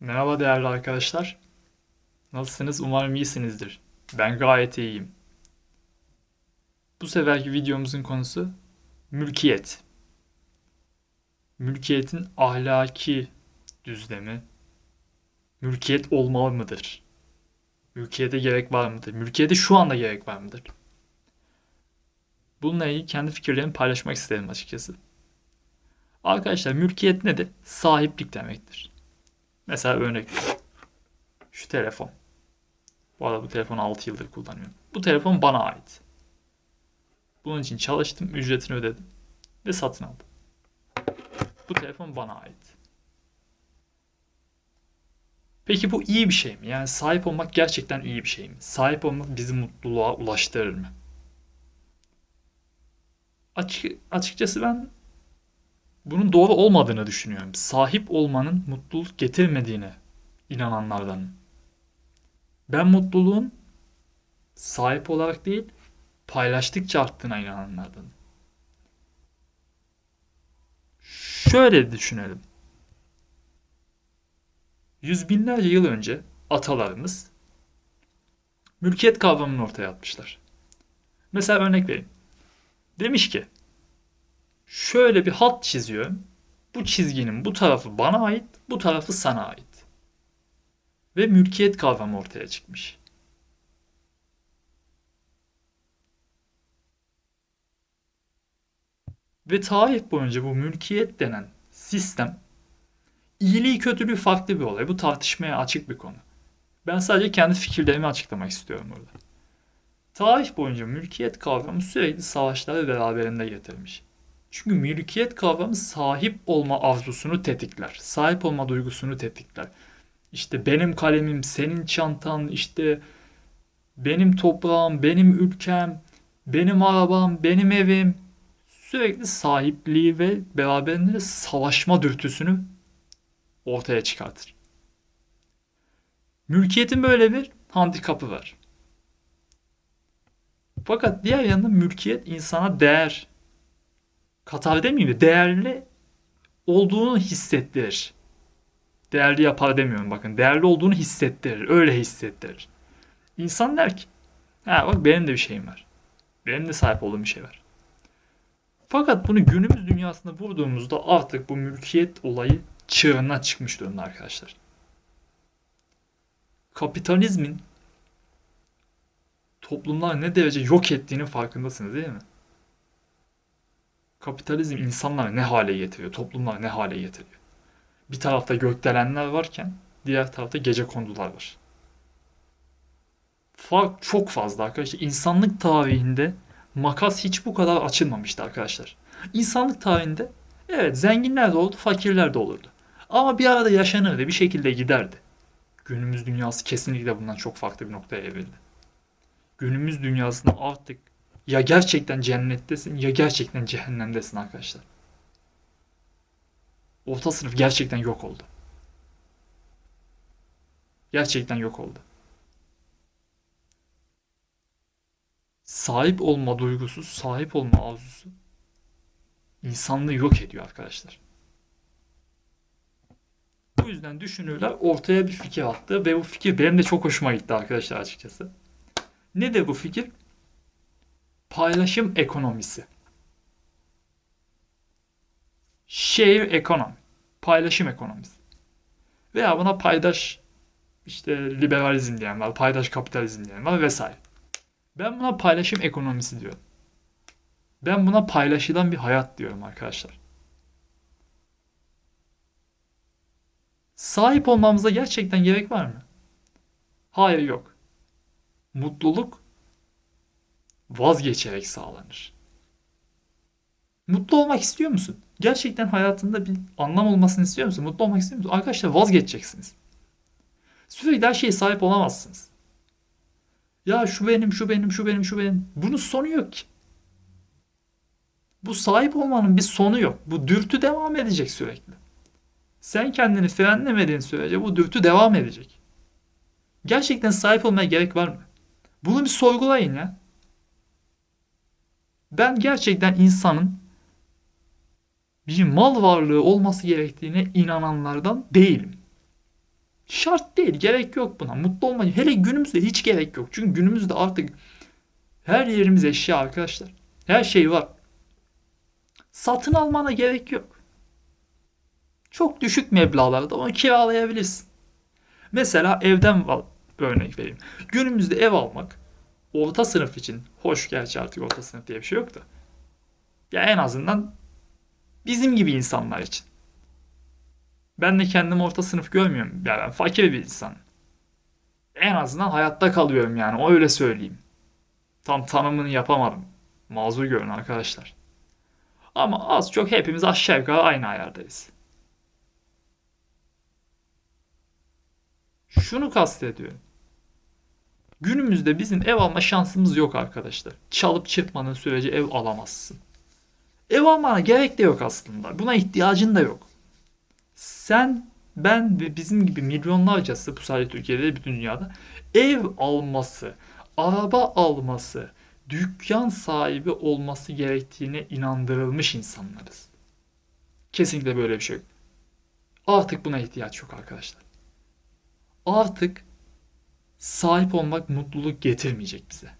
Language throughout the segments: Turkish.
Merhaba değerli arkadaşlar. Nasılsınız? Umarım iyisinizdir. Ben gayet iyiyim. Bu seferki videomuzun konusu mülkiyet. Mülkiyetin ahlaki düzlemi. Mülkiyet olmalı mıdır? Mülkiyete gerek var mıdır? Mülkiyete şu anda gerek var mıdır? Bununla ilgili kendi fikirlerimi paylaşmak isterim açıkçası. Arkadaşlar mülkiyet nedir? Sahiplik demektir. Mesela örnek şu telefon. Bu arada bu telefonu 6 yıldır kullanıyorum. Bu telefon bana ait. Bunun için çalıştım, ücretini ödedim ve satın aldım. Bu telefon bana ait. Peki bu iyi bir şey mi? Yani sahip olmak gerçekten iyi bir şey mi? Sahip olmak bizi mutluluğa ulaştırır mı? Açık, açıkçası ben bunun doğru olmadığını düşünüyorum. Sahip olmanın mutluluk getirmediğine inananlardan. Ben mutluluğun sahip olarak değil, paylaştıkça arttığına inananlardan. Şöyle düşünelim. Yüz binlerce yıl önce atalarımız mülkiyet kavramını ortaya atmışlar. Mesela örnek vereyim. Demiş ki şöyle bir hat çiziyorum. Bu çizginin bu tarafı bana ait, bu tarafı sana ait. Ve mülkiyet kavramı ortaya çıkmış. Ve tarih boyunca bu mülkiyet denen sistem iyiliği kötülüğü farklı bir olay. Bu tartışmaya açık bir konu. Ben sadece kendi fikirlerimi açıklamak istiyorum burada. Tarih boyunca mülkiyet kavramı sürekli savaşları beraberinde getirmiş. Çünkü mülkiyet kavramı sahip olma arzusunu tetikler. Sahip olma duygusunu tetikler. İşte benim kalemim, senin çantan, işte benim toprağım, benim ülkem, benim arabam, benim evim. Sürekli sahipliği ve beraberinde savaşma dürtüsünü ortaya çıkartır. Mülkiyetin böyle bir handikapı var. Fakat diğer yandan mülkiyet insana değer katar demeyeyim de değerli olduğunu hissettirir. Değerli yapar demiyorum bakın. Değerli olduğunu hissettirir. Öyle hissettirir. İnsan der ki ha bak benim de bir şeyim var. Benim de sahip olduğum bir şey var. Fakat bunu günümüz dünyasında vurduğumuzda artık bu mülkiyet olayı çığırından çıkmış durumda arkadaşlar. Kapitalizmin toplumlar ne derece yok ettiğini farkındasınız değil mi? Kapitalizm insanları ne hale getiriyor, toplumları ne hale getiriyor. Bir tarafta gökdelenler varken diğer tarafta gece kondular var. Fark çok fazla arkadaşlar. İnsanlık tarihinde makas hiç bu kadar açılmamıştı arkadaşlar. İnsanlık tarihinde evet zenginler de oldu, fakirler de olurdu. Ama bir arada yaşanırdı, bir şekilde giderdi. Günümüz dünyası kesinlikle bundan çok farklı bir noktaya evrildi. Günümüz dünyasında artık ya gerçekten cennettesin ya gerçekten cehennemdesin arkadaşlar. Orta sınıf gerçekten yok oldu. Gerçekten yok oldu. Sahip olma duygusu, sahip olma arzusu insanlığı yok ediyor arkadaşlar. Bu yüzden düşünürler ortaya bir fikir attı ve bu fikir benim de çok hoşuma gitti arkadaşlar açıkçası. Nedir bu fikir? Paylaşım ekonomisi. Share economy. Paylaşım ekonomisi. Veya buna paydaş işte liberalizm diyen var, paydaş kapitalizm diyen var vesaire. Ben buna paylaşım ekonomisi diyorum. Ben buna paylaşılan bir hayat diyorum arkadaşlar. Sahip olmamıza gerçekten gerek var mı? Hayır yok. Mutluluk vazgeçerek sağlanır. Mutlu olmak istiyor musun? Gerçekten hayatında bir anlam olmasını istiyor musun? Mutlu olmak istiyor musun? Arkadaşlar vazgeçeceksiniz. Sürekli her şeye sahip olamazsınız. Ya şu benim, şu benim, şu benim, şu benim. Bunun sonu yok ki. Bu sahip olmanın bir sonu yok. Bu dürtü devam edecek sürekli. Sen kendini frenlemediğin sürece bu dürtü devam edecek. Gerçekten sahip olmaya gerek var mı? Bunu bir sorgulayın ya. Ben gerçekten insanın bir mal varlığı olması gerektiğine inananlardan değilim. Şart değil, gerek yok buna. Mutlu olmayı hele günümüzde hiç gerek yok. Çünkü günümüzde artık her yerimiz eşya arkadaşlar. Her şey var. Satın almana gerek yok. Çok düşük meblağlarda onu kiralayabilirsin. Mesela evden al, örnek vereyim. Günümüzde ev almak orta sınıf için hoş gerçi artık orta sınıf diye bir şey yok da. Ya en azından bizim gibi insanlar için. Ben de kendimi orta sınıf görmüyorum. Ya ben fakir bir insan. En azından hayatta kalıyorum yani. O öyle söyleyeyim. Tam tanımını yapamadım. Mazur görün arkadaşlar. Ama az çok hepimiz aşağı yukarı aynı ayardayız. Şunu kastediyorum. Günümüzde bizim ev alma şansımız yok arkadaşlar. Çalıp çırpmanın sürece ev alamazsın. Ev almana gerek de yok aslında. Buna ihtiyacın da yok. Sen, ben ve bizim gibi milyonlarcası bu sadece Türkiye'de bütün dünyada ev alması, araba alması, dükkan sahibi olması gerektiğine inandırılmış insanlarız. Kesinlikle böyle bir şey yok. Artık buna ihtiyaç yok arkadaşlar. Artık sahip olmak mutluluk getirmeyecek bize.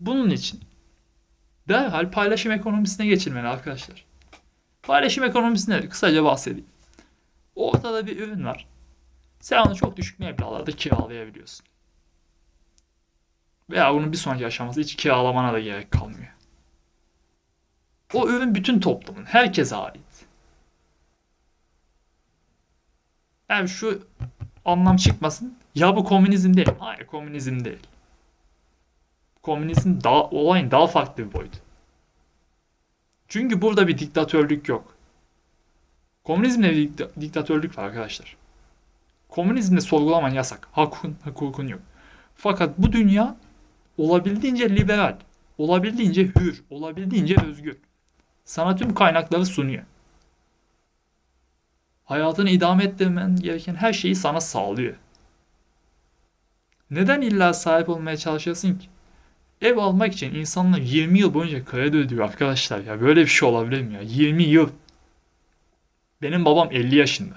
Bunun için derhal paylaşım ekonomisine geçilmeli arkadaşlar. Paylaşım ekonomisine kısaca bahsedeyim. Ortada bir ürün var. Sen onu çok düşük meblağlarda kiralayabiliyorsun. Veya bunun bir sonraki aşaması hiç kiralamana da gerek kalmıyor. O ürün bütün toplumun, herkese ait. Yani şu anlam çıkmasın. Ya bu komünizm değil. Hayır komünizm değil. Komünizm daha, olayın daha farklı bir boyutu. Çünkü burada bir diktatörlük yok. Komünizmde bir diktatörlük var arkadaşlar. Komünizmde sorgulaman yasak. Hakun, hukukun yok. Fakat bu dünya olabildiğince liberal, olabildiğince hür, olabildiğince özgür. Sana tüm kaynakları sunuyor. Hayatını idame ettirmen gereken her şeyi sana sağlıyor. Neden illa sahip olmaya çalışıyorsun ki? Ev almak için insanlar 20 yıl boyunca kredi ödüyor arkadaşlar ya. Böyle bir şey olabilir mi ya? 20 yıl. Benim babam 50 yaşında.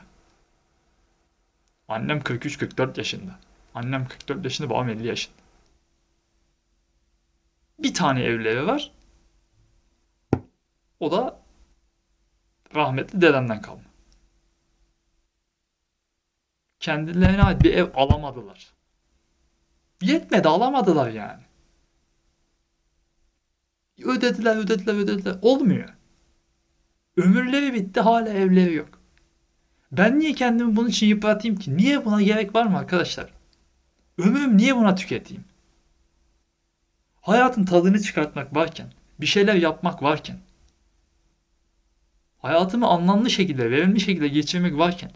Annem 43-44 yaşında. Annem 44 yaşında, babam 50 yaşında. Bir tane evleri var. O da rahmetli dedemden kalma. Kendilerine ait bir ev alamadılar. Yetmedi alamadılar yani. Ödediler, ödediler, ödediler. Olmuyor. Ömürleri bitti hala evleri yok. Ben niye kendimi bunun için yıpratayım ki? Niye buna gerek var mı arkadaşlar? Ömrüm niye buna tüketeyim? Hayatın tadını çıkartmak varken, bir şeyler yapmak varken, hayatımı anlamlı şekilde, verimli şekilde geçirmek varken,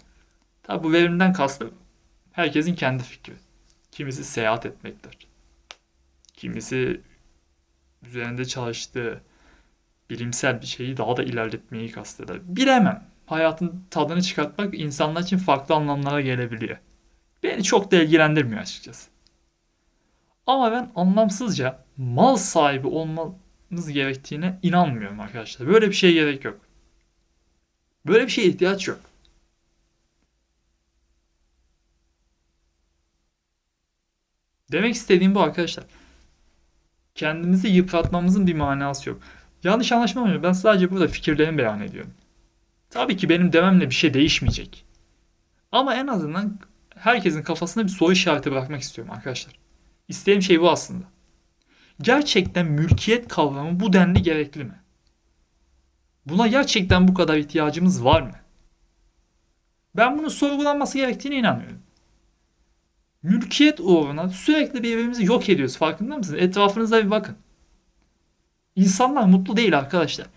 tabi bu verimden kastım herkesin kendi fikri. Kimisi seyahat etmektir. Kimisi üzerinde çalıştığı bilimsel bir şeyi daha da ilerletmeyi kasteder. Bilemem. Hayatın tadını çıkartmak insanlar için farklı anlamlara gelebiliyor. Beni çok da ilgilendirmiyor açıkçası. Ama ben anlamsızca mal sahibi olmanız gerektiğine inanmıyorum arkadaşlar. Böyle bir şeye gerek yok. Böyle bir şeye ihtiyaç yok. Demek istediğim bu arkadaşlar. Kendimizi yıpratmamızın bir manası yok. Yanlış anlaşılmıyor. Ben sadece burada fikirlerimi beyan ediyorum. Tabii ki benim dememle bir şey değişmeyecek. Ama en azından herkesin kafasında bir soru işareti bırakmak istiyorum arkadaşlar. İstediğim şey bu aslında. Gerçekten mülkiyet kavramı bu denli gerekli mi? Buna gerçekten bu kadar ihtiyacımız var mı? Ben bunun sorgulanması gerektiğine inanıyorum. Mülkiyet uğruna sürekli birbirimizi yok ediyoruz. Farkında mısınız? Etrafınıza bir bakın. İnsanlar mutlu değil arkadaşlar.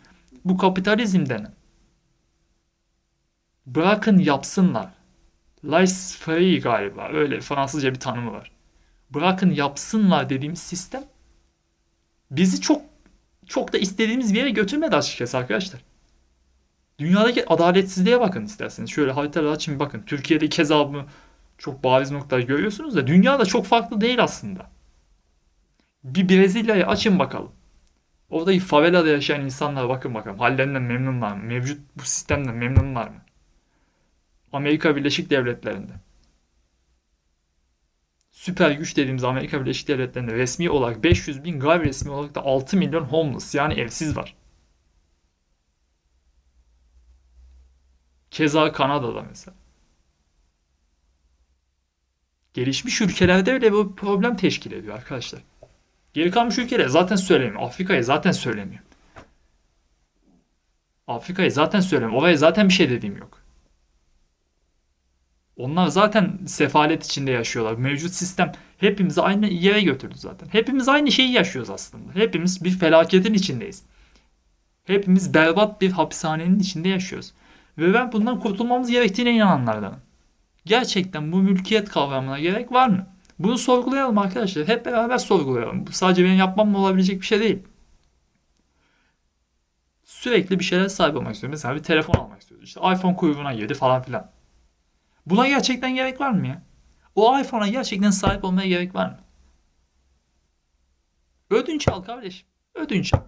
Bu kapitalizm denen. Bırakın yapsınlar. Laissez-faire galiba. Öyle Fransızca bir tanımı var. Bırakın yapsınlar dediğimiz sistem bizi çok çok da istediğimiz bir yere götürmedi açıkçası arkadaşlar. Dünyadaki adaletsizliğe bakın isterseniz. Şöyle haritalar açın bakın. Türkiye'de keza bunu çok bariz noktalar görüyorsunuz da dünyada çok farklı değil aslında. Bir Brezilya'yı açın bakalım. Oradaki favelada yaşayan insanlara bakın bakalım. Hallerinden memnunlar mı? Mevcut bu sistemden memnunlar mı? Amerika Birleşik Devletleri'nde süper güç dediğimiz Amerika Birleşik Devletleri'nde resmi olarak 500 bin gayri resmi olarak da 6 milyon homeless yani evsiz var. Keza Kanada'da mesela. Gelişmiş ülkelerde bile bu problem teşkil ediyor arkadaşlar. Geri kalmış ülkeler zaten söylemiyor. Afrika'yı zaten söylemiyor. Afrika'yı zaten söylemiyor. Oraya zaten bir şey dediğim yok. Onlar zaten sefalet içinde yaşıyorlar. Mevcut sistem hepimizi aynı yere götürdü zaten. Hepimiz aynı şeyi yaşıyoruz aslında. Hepimiz bir felaketin içindeyiz. Hepimiz berbat bir hapishanenin içinde yaşıyoruz. Ve ben bundan kurtulmamız gerektiğine inananlardanım. Gerçekten bu mülkiyet kavramına gerek var mı? Bunu sorgulayalım arkadaşlar. Hep beraber sorgulayalım. Bu sadece benim yapmamla olabilecek bir şey değil. Sürekli bir şeyler sahip olmak istiyorum. Mesela bir telefon almak istiyoruz. İşte iPhone kuyruğuna girdi falan filan. Buna gerçekten gerek var mı ya? O iPhone'a gerçekten sahip olmaya gerek var mı? Ödünç al kardeşim. Ödünç al.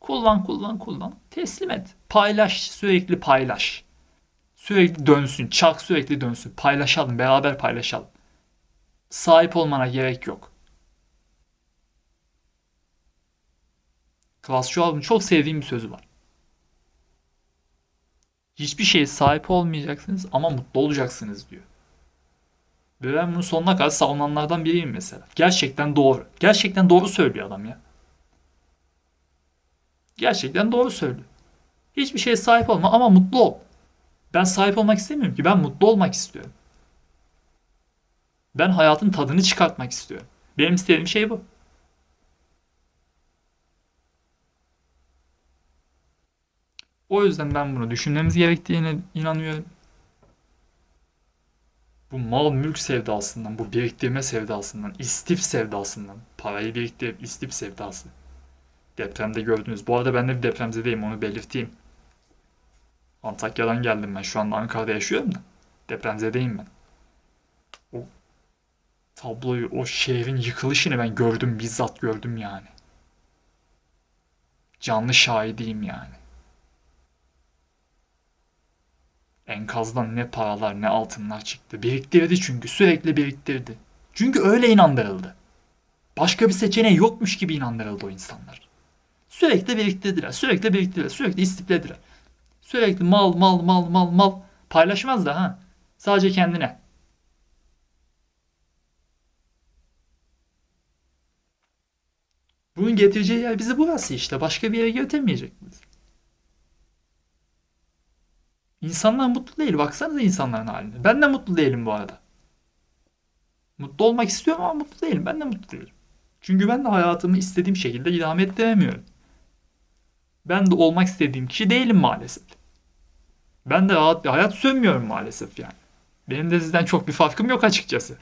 Kullan kullan kullan. Teslim et. Paylaş. Sürekli paylaş. Sürekli dönsün. Çark sürekli dönsün. Paylaşalım. Beraber paylaşalım. Sahip olmana gerek yok. Klaus Schwab'ın çok sevdiğim bir sözü var. Hiçbir şeye sahip olmayacaksınız ama mutlu olacaksınız diyor. Ve ben bunu sonuna kadar savunanlardan biriyim mesela. Gerçekten doğru. Gerçekten doğru söylüyor adam ya. Gerçekten doğru söylüyor. Hiçbir şeye sahip olma ama mutlu ol. Ben sahip olmak istemiyorum ki. Ben mutlu olmak istiyorum. Ben hayatın tadını çıkartmak istiyorum. Benim istediğim şey bu. O yüzden ben bunu düşünmemiz gerektiğine inanıyorum. Bu mal mülk sevdasından, bu biriktirme sevdasından, istif sevdasından, parayı biriktirip istif sevdası. Depremde gördünüz. Bu arada ben de bir depremzedeyim onu belirteyim. Antakya'dan geldim ben. Şu anda Ankara'da yaşıyorum da. Depremzedeyim ben. O tabloyu, o şehrin yıkılışını ben gördüm, bizzat gördüm yani. Canlı şahidiyim yani. Enkazdan ne paralar ne altınlar çıktı. Biriktirdi çünkü sürekli biriktirdi. Çünkü öyle inandırıldı. Başka bir seçeneği yokmuş gibi inandırıldı o insanlar. Sürekli biriktirdiler, sürekli biriktirdiler, sürekli istiklediler. Sürekli mal mal mal mal mal paylaşmaz da ha. Sadece kendine. Bunun getireceği yer bizi burası işte. Başka bir yere götürmeyecek bizi. İnsanlar mutlu değil. Baksanıza insanların haline. Ben de mutlu değilim bu arada. Mutlu olmak istiyorum ama mutlu değilim. Ben de mutlu değilim. Çünkü ben de hayatımı istediğim şekilde idame ettiremiyorum. Ben de olmak istediğim kişi değilim maalesef. Ben de rahat bir hayat sürmüyorum maalesef yani. Benim de sizden çok bir farkım yok açıkçası.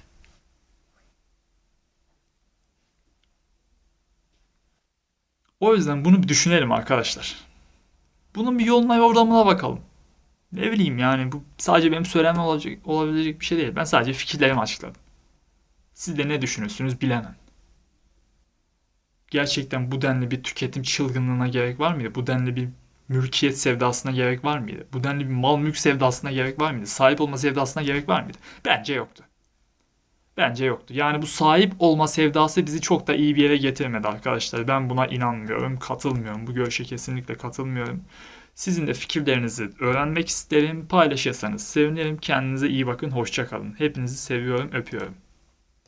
O yüzden bunu bir düşünelim arkadaşlar. Bunun bir yoluna yordamına bakalım. Ne bileyim yani bu sadece benim söylemem olacak, olabilecek bir şey değil. Ben sadece fikirlerimi açıkladım. Siz de ne düşünürsünüz bilemem. Gerçekten bu denli bir tüketim çılgınlığına gerek var mıydı? Bu denli bir mülkiyet sevdasına gerek var mıydı? Bu denli bir mal mülk sevdasına gerek var mıydı? Sahip olma sevdasına gerek var mıydı? Bence yoktu. Bence yoktu. Yani bu sahip olma sevdası bizi çok da iyi bir yere getirmedi arkadaşlar. Ben buna inanmıyorum, katılmıyorum. Bu görüşe kesinlikle katılmıyorum. Sizin de fikirlerinizi öğrenmek isterim. Paylaşırsanız sevinirim. Kendinize iyi bakın. Hoşça kalın. Hepinizi seviyorum, öpüyorum.